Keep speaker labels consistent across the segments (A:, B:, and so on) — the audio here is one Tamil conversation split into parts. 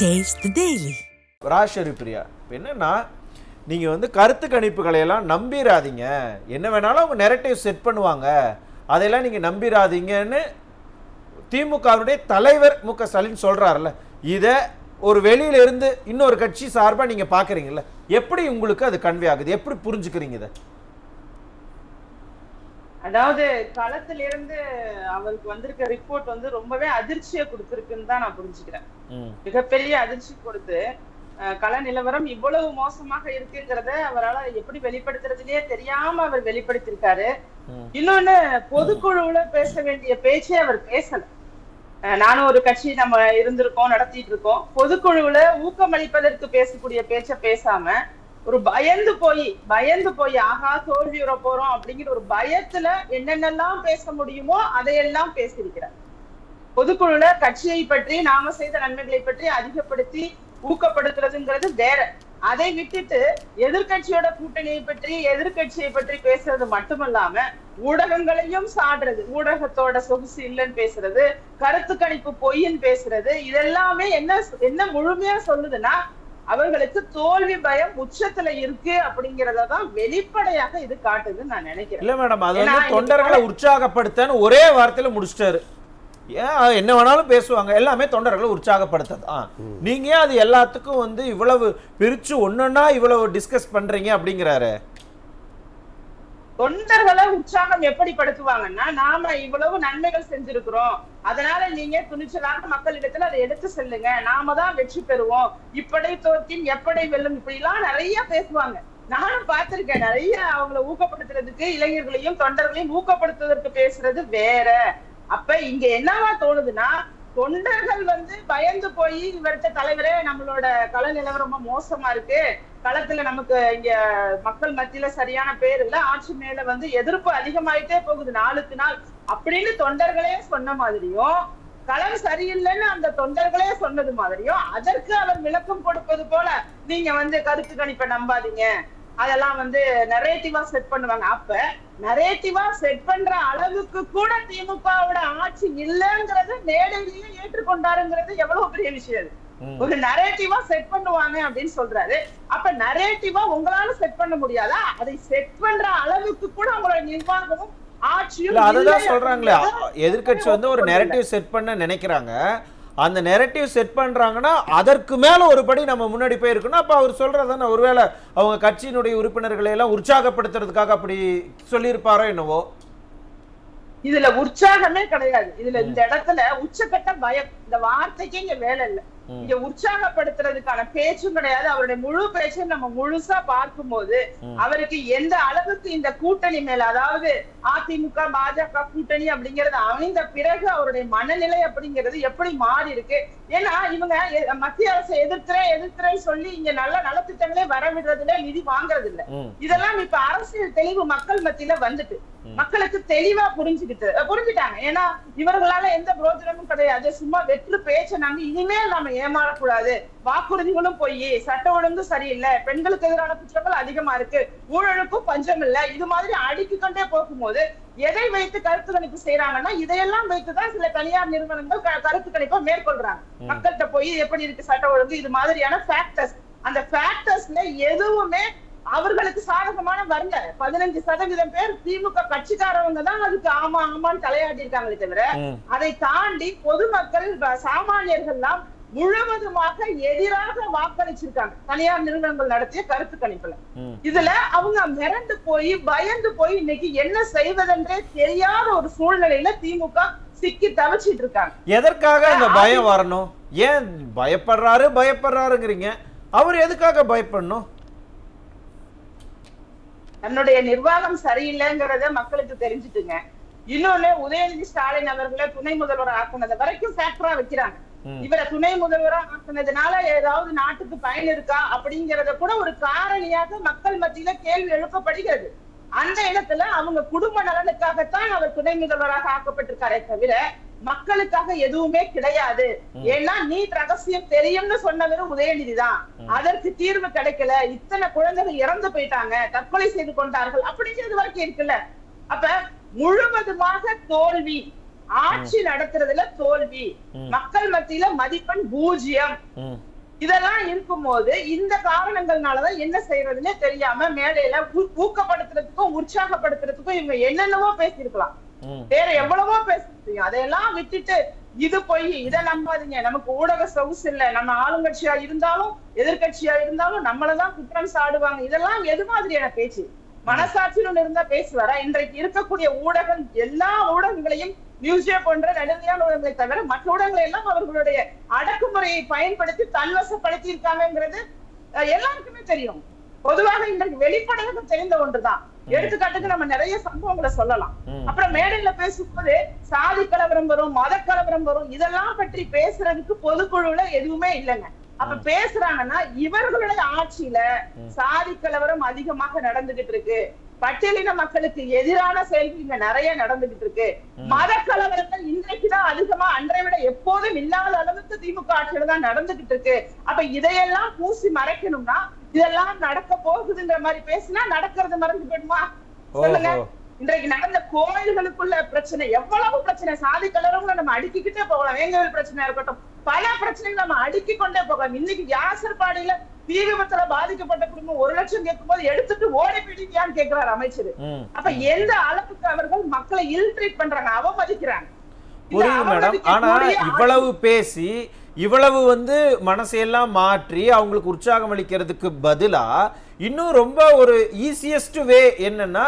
A: டேஸ்ட் டெய்லி
B: ராஷரி பிரியா என்னன்னா நீங்க வந்து கருத்து கணிப்புகளை எல்லாம் நம்பிராதீங்க. என்ன வேணாலும் அவங்க நெரட்டிவ் செட் பண்ணுவாங்க. அதையெல்லாம் நீங்க நம்பிராதீங்கன்னு திமுகவுடைய தலைவர் மு க ஸ்டாலின் சொல்றாருல்ல. இதை ஒரு வெளியில இருந்து இன்னொரு கட்சி சார்பாக நீங்க பாக்குறீங்கல்ல. எப்படி உங்களுக்கு அது கன்வே ஆகுது? எப்படி புரிஞ்சுக்கிறீங்க இதை?
C: அதாவது களத்திலிருந்து அவருக்கு வந்திருக்க ரிப்போர்ட் வந்து ரொம்பவே அதிர்ச்சியை கொடுத்திருக்குன்னு தான் நான் புரிஞ்சுக்கிறேன். மிகப்பெரிய அதிர்ச்சி கொடுத்து கள நிலவரம் இவ்வளவு மோசமாக இருக்குங்கிறத அவரால எப்படி வெளிப்படுத்துறதுலயே தெரியாம அவர் வெளிப்படுத்திருக்காரு. இன்னொன்னு பொதுக்குழுவுல பேச வேண்டிய பேச்சே அவர் பேசல. நானும் ஒரு கட்சி நம்ம இருந்திருக்கோம் நடத்திட்டு இருக்கோம். பொதுக்குழுவுல ஊக்கமளிப்பதற்கு பேசக்கூடிய பேச்ச பேசாம ஒரு பயந்து போய் பயந்து போய் ஆகா தோல்வியுற போறோம் அப்படிங்கிற ஒரு பயத்துல என்னென்னலாம் பேச முடியுமோ அதையெல்லாம் பேசியிருக்கிறார். பொதுக்குழுல கட்சியை பற்றி நாம செய்த நன்மைகளை பற்றி அதிகப்படுத்தி ஊக்கப்படுத்துறதுங்கிறது வேற. அதை விட்டுட்டு எதிர்க்கட்சியோட கூட்டணியை பற்றி எதிர்க்கட்சியை பற்றி பேசுறது மட்டுமல்லாம ஊடகங்களையும் சாடுறது ஊடகத்தோட சொகுசு இல்லைன்னு பேசுறது கருத்து கணிப்பு பொய்ன்னு பேசுறது இதெல்லாமே என்ன என்ன முழுமையா சொல்லுதுன்னா அவர்களுக்கு தோல்வி பயம் உச்சத்துல இருக்கு அப்படிங்கறத தான் வெளிப்படையாக இது காட்டுதுன்னு நான் நினைக்கிறேன்.
B: இல்ல மேடம் அது வந்து தொண்டர்களை உற்சாகப்படுத்தன்னு ஒரே வார்த்தையில முடிச்சிட்டாரு. ஏன் என்ன வேணாலும் பேசுவாங்க. எல்லாமே தொண்டர்களை உற்சாகப்படுத்தது ஆ நீங்க ஏன் அது எல்லாத்துக்கும் வந்து இவ்வளவு பிரிச்சு ஒன்னொன்னா இவ்வளவு டிஸ்கஸ் பண்றீங்க அப்படிங்கிறாரு.
C: தொண்டர்களை உற்சாகம் எப்படி படுத்துவாங்கன்னா நாம இவ்வளவு நன்மைகள் செஞ்சிருக்கிறோம். அதனால நீங்க துணிச்சலாக மக்களிடத்துல அதை எடுத்து செல்லுங்க. நாம தான் வெற்றி பெறுவோம். இப்படி தோற்றின் எப்படி வெல்லும் இப்படி எல்லாம் நிறைய பேசுவாங்க. நானும் பார்த்திருக்கேன். நிறைய அவங்கள ஊக்கப்படுத்துறதுக்கு இளைஞர்களையும் தொண்டர்களையும் ஊக்கப்படுத்துவதற்கு பேசுறது வேற. அப்ப இங்க என்னவா தோணுதுன்னா தொண்டர்கள் வந்து பயந்து போய் இவர்கிட்ட தலைவரே நம்மளோட கள நிலவரம் ரொம்ப மோசமா இருக்கு. களத்துல நமக்கு இங்க மக்கள் மத்தியில சரியான பேர் இல்ல. ஆட்சி மேல வந்து எதிர்ப்பு அதிகமாயிட்டே போகுது நாளுக்கு நாள். அப்படின்னு தொண்டர்களே சொன்ன மாதிரியும் களம் சரியில்லைன்னு அந்த தொண்டர்களே சொன்னது மாதிரியும் அதற்கு அவர் விளக்கம் கொடுப்பது போல நீங்க வந்து கருத்து கணிப்பை நம்பாதீங்க. அதெல்லாம் வந்து நரேட்டிவா செட் பண்ணுவாங்க. அப்ப நரேட்டிவா செட் பண்ற அளவுக்கு கூட திமுகவோட ஆட்சி இல்லைங்கிறத நேரடியே ஏற்றுக்கொண்டாருங்கிறது எவ்வளவு பெரிய விஷயம் அது. ஒரு நரேட்டிவா செட் பண்ணுவாங்க அப்படின்னு சொல்றாரு. அப்ப நரேட்டிவா உங்களால செட் பண்ண முடியாதா? அதை செட் பண்ற அளவுக்கு கூட உங்களோட நிர்வாகமும் ஆட்சியும்
B: அதுதான் சொல்றாங்களே. எதிர்க்கட்சி வந்து ஒரு. நெரட்டிவ் செட் பண்ண நினைக்கிறாங்க. அந்த நெரட்டிவ் செட் பண்றாங்கன்னா அதற்கு மேல ஒரு படி நம்ம முன்னாடி போயிருக்கணும். அப்ப அவர் சொல்கிறதான ஒருவேளை அவங்க கட்சியினுடைய உறுப்பினர்களை எல்லாம் உற்சாகப்படுத்துறதுக்காக அப்படி சொல்லியிருப்பாரோ என்னவோ?
C: இதுல உற்சாகமே கிடையாது. இதுல இந்த இடத்துல உச்சக்கட்ட பயம். இந்த வார்த்தைக்கு இங்க வேலை இல்ல. இங்க உற்சாகப்படுத்துறதுக்கான பேச்சும் கிடையாது. அவருடைய முழு பேச்சையும் நம்ம முழுசா பார்க்கும்போது
B: ம்.
C: அவருக்கு எந்த அளவுக்கு இந்த கூட்டணி மேல அதாவது அதிமுக பாஜக கூட்டணி அப்படிங்கறது அமைந்த பிறகு அவருடைய மனநிலை அப்படிங்கிறது எப்படி மாறி இருக்கு? ஏன்னா இவங்க மத்திய அரசை எதிர்க்கிறேன் எதிர்க்கிறேன்னு சொல்லி இங்க நல்ல நலத்திட்டங்களே வர விடுறதுல நிதி வாங்குறது இல்ல இதெல்லாம் இப்ப அரசியல் தெளிவு மக்கள் மத்தியில வந்துட்டு மக்களுக்கு தெளிவா புரிஞ்சுக்கிட்டு புரிஞ்சுட்டாங்க. ஏன்னா இவர்களால எந்த பிரோஜனமும் கிடையாது. சும்மா வெற்று பேச்சை நம்பி இனிமேல் நாம ஏமாறக்கூடாது. வாக்குறுதிகளும் போய் சட்ட ஒழுங்கு சரியில்லை. பெண்களுக்கு எதிரான குற்றங்கள் அதிகமா இருக்கு. ஊழலுக்கும் பஞ்சம் இல்ல. இது மாதிரி அடுக்கி கொண்டே போகும்போது எதை வைத்து கருத்து கணிப்பு செய்யறாங்கன்னா இதையெல்லாம் வைத்துதான் சில தனியார் நிறுவனங்கள் கருத்து கணிப்பை மேற்கொள்றாங்க. மக்கள்கிட்ட போய் எப்படி இருக்கு சட்ட ஒழுங்கு? இது மாதிரியான ஃபேக்டர்ஸ் அந்த ஃபேக்டர்ஸ்ல எதுவுமே அவர்களுக்கு சாதகமான வரல பதினஞ்சு சதவீதம் பேர் திமுக கட்சிக்காரவங்க தான் அதுக்கு ஆமா ஆமான்னு தலையாட்டி இருக்காங்களே தவிர. அதை தாண்டி பொதுமக்கள் ப- சாமானியர்கள்லாம் முழுவதுமாக எதிராக வாக்களிச்சிருக்காங்க. தனியார் நிறுவனங்கள் நடத்திய கருத்து கணிப்புல. இதுல அவங்க மிரண்டு போய் பயந்து போய் இன்னைக்கு என்ன செய்வதென்றே தெரியாத ஒரு சூழ்நிலையில திமுக சிக்கி தவிச்சிட்டு இருக்காங்க.
B: எதற்காக அந்த பயம் வரணும்? ஏன் பயப்படுறாரு பயப்படுறாருங்கிறீங்க. அவர் எதுக்காக பயப்படணும்?
C: தன்னுடைய நிர்வாகம் சரியில்லைங்கிறத மக்களுக்கு தெரிஞ்சுட்டுங்க. இன்னொன்னு உதயநிதி ஸ்டாலின் அவர்களை துணை முதல்வர் ஆக்குனது வரைக்கும் ஃபேக்டரா வைக்கிறாங்க. இவரை துணை முதல்வரா ஆக்குனதுனால ஏதாவது நாட்டுக்கு பயன் இருக்கா அப்படிங்கறத கூட ஒரு காரணியாக மக்கள் மத்தியில கேள்வி எழுப்பப்படுகிறது. அந்த இடத்துல அவங்க குடும்ப நலனுக்காகத்தான் அவர் துணை முதல்வராக ஆக்கப்பட்டிருக்காரே தவிர மக்களுக்காக எதுவுமே கிடையாது. ஏன்னா நீட் ரகசியம் தெரியும்னு சொன்னவர் உதயநிதி தான் அதற்கு தீர்வு கிடைக்கல. இத்தனை குழந்தைகள் இறந்து போயிட்டாங்க. தற்கொலை செய்து கொண்டார்கள். அப்படிங்கிறது வரைக்கும் இருக்குல்ல. அப்ப முழுவதுமாக தோல்வி. ஆட்சி நடத்துறதுல தோல்வி. மக்கள் மத்தியில மதிப்பெண் பூஜ்ஜியம். இதெல்லாம் இருக்கும்போது இந்த காரணங்கள்னாலதான் என்ன செய்யறதுன்னே தெரியாம மேடையில ஊக்கப்படுத்துறதுக்கும் உற்சாகப்படுத்துறதுக்கும் இவங்க என்னென்னவோ பேசியிருக்கலாம். வேற எவ்வளவோ பேசிருக்கீங்க அதையெல்லாம் விட்டுட்டு இது போய் இதை நம்பாதீங்க. நமக்கு ஊடக சொகுசு இல்ல. நம்ம ஆளுங்கட்சியா இருந்தாலும் எதிர்கட்சியா இருந்தாலும் நம்மளதான் குற்றம் சாடுவாங்க. இதெல்லாம் எது மாதிரியான பேச்சு? மனசாட்சியில் இருந்தா பேசுவாரா இன்றைக்கு இருக்கக்கூடிய ஊடகம் எல்லா ஊடகங்களையும் நியூஸே போன்ற நடுநிலையான ஊடகங்களை தவிர மற்ற ஊடகங்களை எல்லாம் அவர்களுடைய அடக்குமுறையை பயன்படுத்தி தன்வசப்படுத்தி இருக்காங்கிறது எல்லாருக்குமே தெரியும். பொதுவாக இன்றைக்கு வெளிப்படையாக தெரிந்த ஒன்றுதான். எடுத்துக்காட்டுக்கு நம்ம நிறைய சம்பவங்களை சொல்லலாம். அப்புறம் மேடையில பேசும்போது சாதி கலவரம் வரும் மத கலவரம் வரும் இதெல்லாம் பற்றி பேசுறதுக்கு பொதுக்குழுல எதுவுமே இல்லைங்க. அப்ப பேசுறாங்கன்னா இவர்களுடைய ஆட்சியில சாதி கலவரம் அதிகமாக நடந்துகிட்டு இருக்கு. பட்டியலின மக்களுக்கு எதிரான செயல்கள் இங்க நிறைய நடந்துகிட்டு இருக்கு. மத கலவரங்கள் இன்றைக்குதான் அதிகமா அன்றை விட எப்போதும் இல்லாத அளவுக்கு திமுக ஆட்சியில தான் நடந்துகிட்டு இருக்கு. அப்ப இதையெல்லாம் பூசி மறைக்கணும்னா இதெல்லாம் நடக்க போகுதுன்ற மாதிரி பேசினா நடக்கிறது மறந்து போயிடுமா? சொல்லுங்க. இன்றைக்கு நடந்த கோயில்களுக்குள்ள பிரச்சனை எவ்வளவு பிரச்சனை? சாதி கலரவங்களை நம்ம அடுக்கிக்கிட்டே போகலாம். வேங்கவேல் பிரச்சனையா இருக்கட்டும். பல பிரச்சனைகள் நம்ம அடுக்கிக் கொண்டே போகலாம். இன்னைக்கு வியாசர்பாடியில தீ விபத்துல பாதிக்கப்பட்ட குடும்பம் ஒரு லட்சம் கேட்கும் போது எடுத்துட்டு ஓடி போயிடுவியான்னு கேக்குறாரு அமைச்சர். அப்ப எந்த அளவுக்கு அவர்கள் மக்களை இல் ட்ரீட் பண்றாங்க? அவமதிக்கிறாங்க.
B: புரியுது மேடம் ஆனா இவ்வளவு பேசி இவ்வளவு வந்து மனசையெல்லாம் மாற்றி அவங்களுக்கு உற்சாகம் அளிக்கிறதுக்கு பதிலா இன்னும் ரொம்ப ஒரு ஈஸியஸ்ட் வே என்னன்னா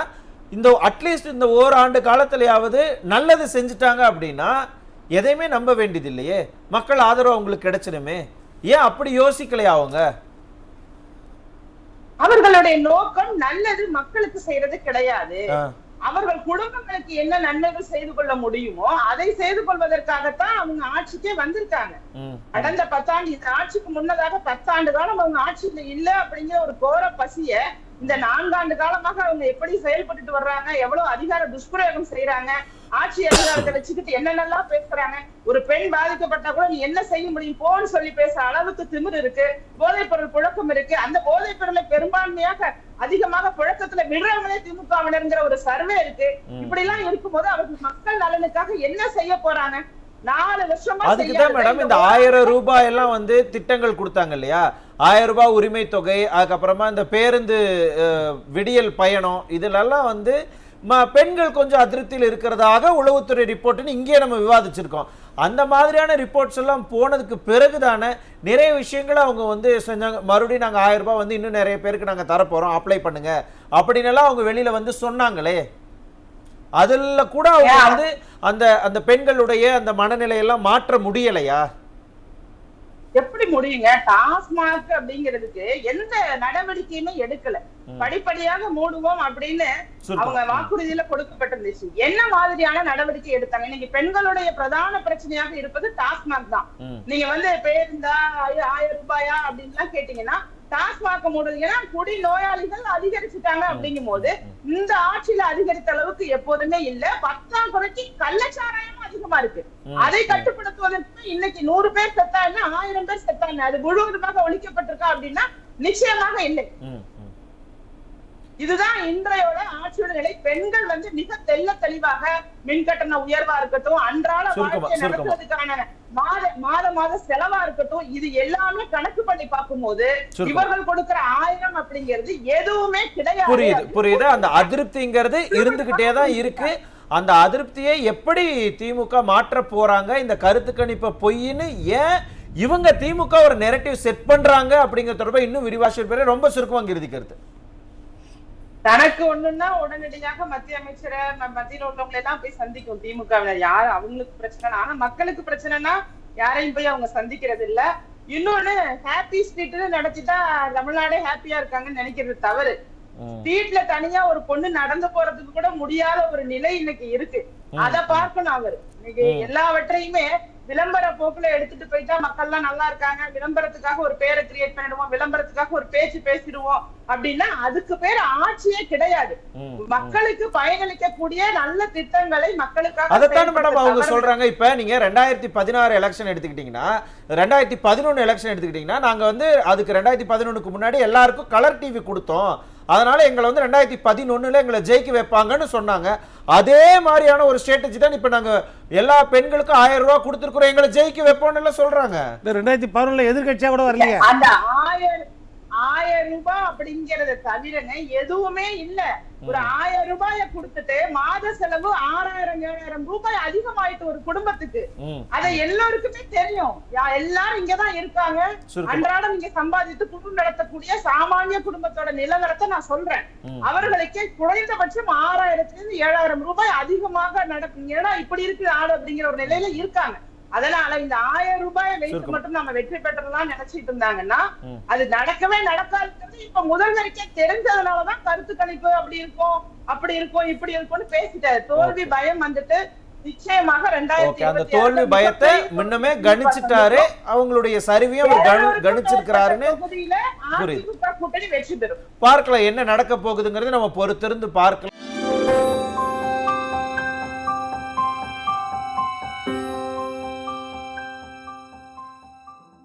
B: இந்த அட்லீஸ்ட் இந்த ஓராண்டு காலத்திலேயாவது நல்லது செஞ்சுட்டாங்க அப்படின்னா எதையுமே நம்ப வேண்டியது இல்லையே மக்கள் ஆதரவு அவங்களுக்கு கிடைச்சிருமே ஏன் அப்படி யோசிக்கலையா அவங்க?
C: அவர்களுடைய நோக்கம் நல்லது மக்களுக்கு செய்யறது கிடையாது. அவர்கள் குடும்பங்களுக்கு என்ன நன்மைகள் செய்து கொள்ள முடியுமோ அதை செய்து கொள்வதற்காகத்தான் அவங்க ஆட்சிக்கே வந்திருக்காங்க. கடந்த பத்தாண்டு இந்த ஆட்சிக்கு முன்னதாக பத்தாண்டு காலம் அவங்க ஆட்சியில இல்ல அப்படிங்கிற ஒரு கோர பசிய இந்த நான்காண்டு காலமாக அவங்க எப்படி செயல்பட்டுட்டு வர்றாங்க எவ்வளவு அதிகார துஷ்பிரயோகம் செய்யறாங்க ஆட்சி அதிகாரத்தை வச்சுக்கிட்டு என்னென்னலாம் பேசுறாங்க ஒரு பெண் பாதிக்கப்பட்டா கூட நீ என்ன செய்ய முடியும் போன்னு சொல்லி பேச அளவுக்கு திமிரு இருக்கு போதைப் பொருள் புழக்கம் இருக்கு. அந்த போதைப் பொருளை பெரும்பான்மையாக அதிகமாக புழக்கத்துல விடுறவங்களே திமுகவினருங்கிற ஒரு சர்வே இருக்கு. இப்படி எல்லாம் இருக்கும்போது அவர்கள் மக்கள் நலனுக்காக என்ன செய்ய போறாங்க? நாலு வருஷமா
B: அதுக்கு தான்
C: செய்யாததை
B: மேடம் இந்த ஆயிரம் ரூபாய் எல்லாம் வந்து திட்டங்கள் கொடுத்தாங்க இல்லையா? ஆயிரம் ரூபாய் உரிமை தொகை அதுக்கப்புறமா இந்த பேருந்து விடியல் பயணம் இதுலெல்லாம் வந்து பெண்கள் கொஞ்சம் அதிருப்தியில் இருக்கிறதாக உளவுத்துறை ரிப்போர்ட்னு இங்கேயே நம்ம விவாதிச்சிருக்கோம். அந்த மாதிரியான ரிப்போர்ட்ஸ் எல்லாம் போனதுக்கு பிறகு தானே நிறைய விஷயங்களை அவங்க வந்து செஞ்சாங்க. மறுபடியும் நாங்கள் ஆயிரம் ரூபாய் வந்து இன்னும் நிறைய பேருக்கு நாங்கள் தரப்போகிறோம் அப்ளை பண்ணுங்க. அப்படின்னு எல்லாம் அவங்க வெளியில வந்து சொன்னாங்களே. அதுல கூட அவங்க? வந்து அந்த அந்த பெண்களுடைய அந்த மனநிலையெல்லாம் மாற்ற முடியலையா?
C: எப்படி முடியுங்க? டாஸ்மாக் அப்படிங்கிறதுக்கு எந்த நடவடிக்கையுமே எடுக்கல. படிப்படியாக மூடுவோம் அப்படின்னு. அவங்க வாக்குறுதியில கொடுக்கப்பட்டிருந்துச்சு. என்ன மாதிரியான நடவடிக்கை எடுத்தாங்க? இன்னைக்கு பெண்களுடைய பிரதான பிரச்சனையாக இருப்பது டாஸ்மாக் தான். நீங்க வந்து பேருந்தா ஆய- ஆயிரம் ரூபாயா அப்படின்லாம் கேட்டீங்கன்னா டாஸ்மாக் மூடுது ஏன்னா குடி நோயாளிகள் அதிகரிச்சுட்டாங்க அப்படிங்கும் போது இந்த ஆட்சியில அதிகரித்த அளவுக்கு எப்போதுமே இல்ல. பத்தாம் குறைக்கு கள்ளச்சாராயமும் அதிகமா இருக்கு. அதை கட்டுப்படுத்துவதற்கு இன்னைக்கு நூறு பேர் செத்தாங்க ஆயிரம் பேர் செத்தாங்க அது முழுவதுமாக ஒழிக்கப்பட்டிருக்கா அப்படின்னா நிச்சயமாக இல்லை. இதுதான் இன்றையோட ஆட்சியோட நிலை. பெண்கள் வந்து மிக தெள்ள தெளிவாக மின் கட்டண உயர்வா இருக்கட்டும் அன்றாட
B: சுருக்கமா,
C: வாழ்க்கை
B: சுருக்கமா.
C: நடத்துவதற்கான மாத மாத மாத செலவா இருக்கட்டும் இது எல்லாமே கணக்கு பண்ணி பார்க்கும்போது
B: சுருக்கமா.
C: இவர்கள் கொடுக்கிற ஆயிரம் அப்படிங்கிறது எதுவுமே கிடையாது.
B: புரியுது புரியுது. அந்த அதிருப்திங்கிறது இருந்துகிட்டே தான் இருக்கு. அந்த அதிருப்தியை எப்படி திமுக மாற்ற போறாங்க? இந்த கருத்து கணிப்பை பொய்ன்னு ஏன் இவங்க திமுக ஒரு நெரட்டிவ் செட் பண்றாங்க அப்படிங்கிற தொடர்பை இன்னும் விரிவாசல் பேர ரொம்ப சுருக்கமாக இறுதி கருத்து
C: தனக்கு ஒண்ணுன்னா உடனடியாக மத்திய அமைச்சரை மத்தியில உள்ளவங்களை எல்லாம் போய் சந்திக்கும் திமுகவினர் யார் அவங்களுக்கு பிரச்சனை ஆனா மக்களுக்கு பிரச்சனைனா யாரையும் போய் அவங்க சந்திக்கிறது இல்ல. இன்னொன்னு ஹாப்பி ஸ்ட்ரீட்னு நடத்திட்டா தமிழ்நாடே ஹாப்பியா இருக்காங்கன்னு நினைக்கிறது தவறு. ஸ்ட்ரீட்ல தனியா ஒரு பொண்ணு நடந்து போறதுக்கு கூட முடியாத ஒரு நிலை இன்னைக்கு இருக்கு. அத பார்க்கணும் அவர். இன்னைக்கு எல்லாவற்றையுமே விளம்பர போக்குல எடுத்துட்டு போயிட்டா மக்கள் எல்லாம் நல்லா இருக்காங்க. விளம்பரத்துக்காக ஒரு பேரை கிரியேட் பண்ணிடுவோம். விளம்பரத்துக்காக ஒரு பேச்சு பேசிடுவோம். அப்படின்னா அதுக்கு பேர் ஆட்சியே கிடையாது. மக்களுக்கு பயனளிக்கக்கூடிய நல்ல திட்டங்களை மக்களுக்காக
B: அதைத்தான் மேடம் அவங்க சொல்றாங்க. இப்ப நீங்க ரெண்டாயிரத்தி பதினாறு எலெக்ஷன் எடுத்துக்கிட்டீங்கன்னா ரெண்டாயிரத்தி பதினொன்று எலெக்ஷன் எடுத்துக்கிட்டீங்கன்னா நாங்க வந்து அதுக்கு ரெண்டாயிரத்தி பதினொன்றுக்கு முன்னாடி எல்லாருக்கும் கலர் டிவி கொடுத்தோம். அதனால எங்களை வந்து ரெண்டாயிரத்தி பதினொன்னுல எங்களை ஜெயிக்க வைப்பாங்கன்னு சொன்னாங்க. அதே மாதிரியான ஒரு ஸ்ட்ராட்டஜி தான் இப்ப நாங்க எல்லா பெண்களுக்கும் ஆயிரம் ரூபாய் கொடுத்துருக்குறோம். எங்களை ஜெயிக்க வைப்போம்னு எல்லாம் சொல்றாங்க.
A: இந்த ரெண்டாயிரத்தி பதினொன்றுல எதிர்கட்சியா கூட வரலையே?
C: அந்த ஆயிரம் ஆயிரம் ரூபாய் அப்படிங்கறத தவிரங்க எதுவுமே இல்ல. ஒரு ஆயிரம் ரூபாய கொடுத்துட்டு மாத செலவு ஆறாயிரம் ஏழாயிரம் ரூபாய் அதிகமாயிட்டு ஒரு குடும்பத்துக்கு. அத எல்லாருக்குமே தெரியும். யா- எல்லாரும் இங்கதான் இருக்காங்க. அன்றாடம் இங்க சம்பாதித்து குடும்பம் நடத்தக்கூடிய சாமானிய குடும்பத்தோட நிலவரத்தை நான் சொல்றேன். அவர்களுக்கே குறைந்தபட்சம் ஆறாயிரத்துல இருந்து ஏழாயிரம் ரூபாய் அதிகமாக நடக்கும். ஏன்னா இப்படி இருக்கு ஆடு அப்படிங்கிற ஒரு நிலையில இருக்காங்க. அதனால இந்த ஆயிரம் ரூபாயை வைத்து. மட்டும் நம்ம வெற்றி பெற்றலாம் நினைச்சிட்டு இருந்தாங்கன்னா. அது நடக்கவே நடக்காதுங்கிறது இப்ப முதல்வருக்கே தெரிஞ்சதுனாலதான் கருத்து கணிப்பு அப்படி இருக்கும் அப்படி இருக்கும் இப்படி இருக்கும்னு பேசிட்டாரு தோல்வி பயம் வந்துட்டு நிச்சயமாக ரெண்டாயிரத்தி
B: அந்த தோல்வி பயத்தை முன்னமே கணிச்சிட்டாரு அவங்களுடைய சரிவையும் கணிச்சிருக்கிறாருன்னு புரியுது.
C: அதிமுக கூட்டணி வெற்றி பெறும்
B: பார்க்கலாம் என்ன நடக்க போகுதுங்கிறது நம்ம பொறுத்திருந்து பார்க்கலாம்